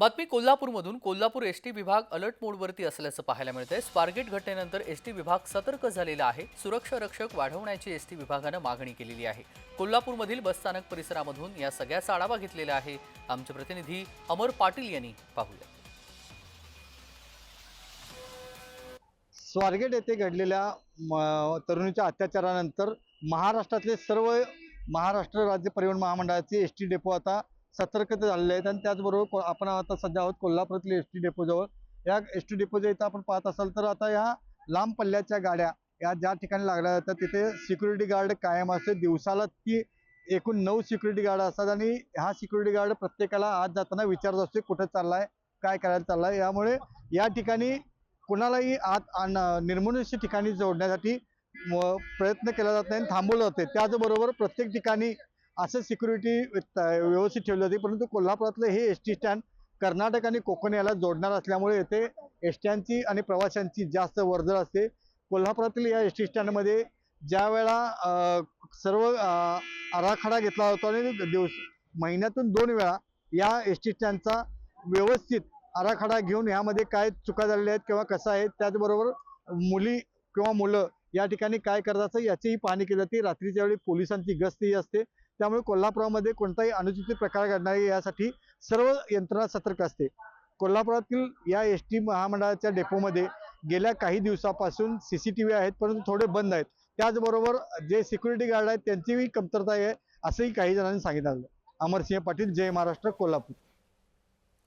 बातमी कोल्हापूरमधून. Kolhapur S T विभाग अलर्ट मोडवरती असल्याचं पाहायला मिळतंय. स्वारगेट घटनेनंतर एस टी विभाग सतर्क झालेला आहे. सुरक्षा रक्षक वाढवण्याची एस टी विभागानं मागणी केलेली आहे. कोल्हापूरमधील बसस्थानक परिसरामधून या सगळ्याचा आढावा घेतलेला आहे. आमचे प्रतिनिधी अमर पाटील यांनी पाहूया. स्वारगेट येथे घडलेल्या तरुणीच्या अत्याचारानंतर महाराष्ट्रातले सर्व महाराष्ट्र राज्य परिवहन महामंडळाचे एस टी डेपो आता सतर्कता झालेले आहेत. आणि त्याचबरोबर को- आपण आता सध्या आहोत कोल्हापुरातल्या एस टी डेपोजवळ या एस टी डेपोच्या इथं आपण पाहत असाल तर आता या लांब पल्ल्याच्या गाड्या या ज्या ठिकाणी लागल्या जातात तिथे सिक्युरिटी गार्ड कायम असते. दिवसाला ती एकूण नऊ सिक्युरिटी गार्ड असतात आणि हा सिक्युरिटी गार्ड प्रत्येकाला आत जाताना विचारत असते कुठे चाललाय? काय करायला चाललाय? यामुळे या ठिकाणी कुणालाही आत आण निर्मनुष्य ठिकाणी जोडण्यासाठी प्रयत्न केला जात नाही आणि थांबवलं जाते त्याचबरोबर प्रत्येक ठिकाणी असं सिक्युरिटी व्यवस्थित ठेवली जाते परंतु कोल्हापुरातलं हे एस टी स्टँड कर्नाटक आणि कोकण याला जोडणार असल्यामुळे येथे एसट्यांची आणि प्रवाशांची जास्त वर्दळ असते. कोल्हापुरातील या एस टी स्टँडमध्ये ज्या वेळा सर्व आराखडा घेतला होता आणि दिवस महिन्यातून दोन वेळा या एस टी स्टँडचा व्यवस्थित आराखडा घेऊन यामध्ये काय चुका झालेल्या आहेत किंवा कसं आहे त्याचबरोबर मुली किंवा मुलं या ठिकाणी काय करतात याचीही पाहणी केली जाते. रात्रीच्या वेळी पोलिसांची गस्तही असते. त्यामुळे कोल्हापुरामध्ये कोणताही अनुचित प्रकार घडणार यासाठी सर्व यंत्रणा सतर्क असते. कोल्हापुरातील या एस टी महामंडळाच्या डेपोमध्ये गेल्या काही दिवसापासून सी सी टी व्ही आहेत परंतु थोडे बंद आहेत. त्याचबरोबर जे सिक्युरिटी गार्ड आहेत त्यांचीही कमतरता आहे असंही काही जणांनी सांगितलं. अमरसिंह पाटील जय महाराष्ट्र कोल्हापूर.